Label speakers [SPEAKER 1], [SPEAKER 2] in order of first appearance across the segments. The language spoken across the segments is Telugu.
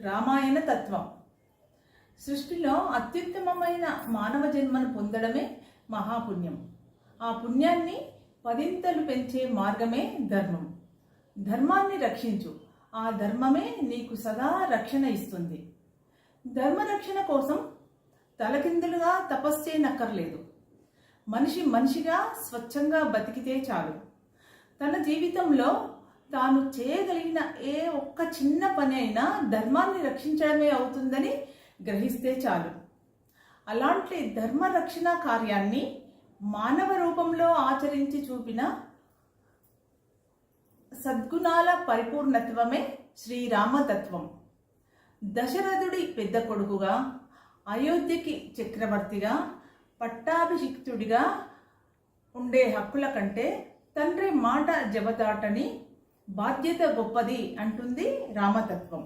[SPEAKER 1] రామాయణ తత్వం. సృష్టిలో అత్యుత్తమమైన మానవ జన్మను పొందడమే మహాపుణ్యం. ఆ పుణ్యాన్ని పదింతలు పెంచే మార్గమే ధర్మం. ధర్మాన్ని రక్షించు. ఆ ధర్మమే నీకు సదా రక్షణ ఇస్తుంది. ధర్మరక్షణ కోసం తలకిందులుగా తపస్సేనక్కర్లేదు. మనిషి మనిషిగా స్వచ్ఛంగా బతికితే చాలు. తన జీవితంలో తాను చేయగలిగిన ఏ ఒక్క చిన్న పని అయినా ధర్మాన్ని రక్షించడమే అవుతుందని గ్రహిస్తే చాలు. అలాంటి ధర్మ రక్షణ కార్యాన్ని మానవ రూపంలో ఆచరించి చూపిన సద్గుణాల పరిపూర్ణత్వమే శ్రీరామతత్వం. దశరథుడి పెద్ద కొడుకుగా అయోధ్యకి చక్రవర్తిగా పట్టాభిషిక్తుడిగా ఉండే హక్కుల కంటే తండ్రి మాట జబదాటని బాధ్యత గొప్పది అంటుంది రామతత్వం.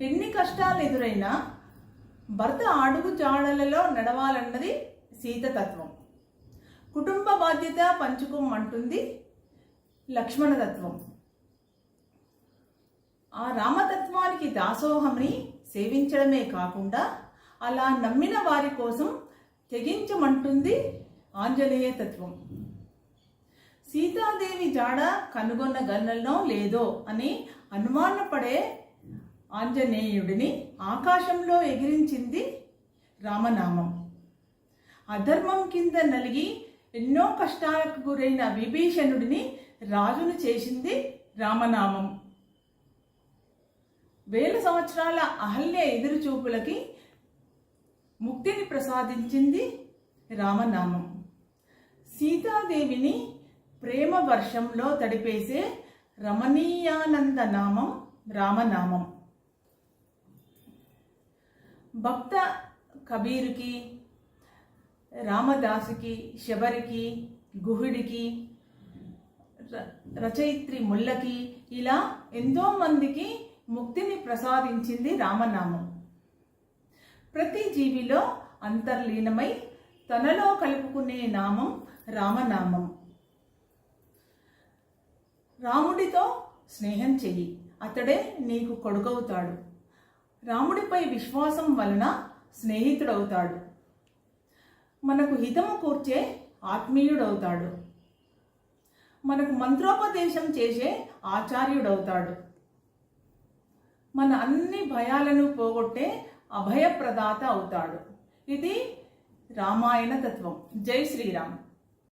[SPEAKER 1] ఎన్ని కష్టాలు ఎదురైనా భర్త అడుగు జాడలలో నడవాలన్నది సీతతత్వం. కుటుంబ బాధ్యత పంచుకోమంటుంది లక్ష్మణతత్వం. ఆ రామతత్వానికి దాసోహంని సేవించడమే కాకుండా అలా నమ్మిన వారి కోసం తెగించమంటుంది ఆంజనేయ తత్వం సీతాదేవి జాడ కనుగొనగలనో లేదో అని అనుమానపడే ఆంజనేయుడిని ఆకాశంలో ఎగిరించింది రామనామం. అధర్మం కింద నలిగి ఎన్నో కష్టాలకు గురైన విభీషణుడిని రాజును చేసింది రామనామం. వేల సంవత్సరాల అహల్య ఎదురుచూపులకి ముక్తిని ప్రసాదించింది రామనామం. సీతాదేవిని ప్రేమ వర్షంలో తడిపేసే రమణీయానంద నామం రామనామం. భక్త కబీరుకి రామదాసుకి శబరికి గుహుడికి ర- రచయిత్రి ముల్లకి ఇలా ఎంతో మందికి ముక్తిని ప్రసాదించింది రామనామం. ప్రతి జీవిలో అంతర్లీనమై తనలో కలుపుకునే నామం రామనామం. రాముడితో స్నేహం చెయ్యి అతడే నీకు కొడుకవుతాడు. రాముడిపై విశ్వాసం వలన స్నేహితుడవుతాడు. మనకు హితము కూర్చే ఆత్మీయుడవుతాడు. మనకు మంత్రోపదేశం చేసే ఆచార్యుడవుతాడు. మన అన్ని భయాలను పోగొట్టే అభయప్రదాత అవుతాడు. ఇది రామాయణ తత్వం. జై శ్రీరామ్.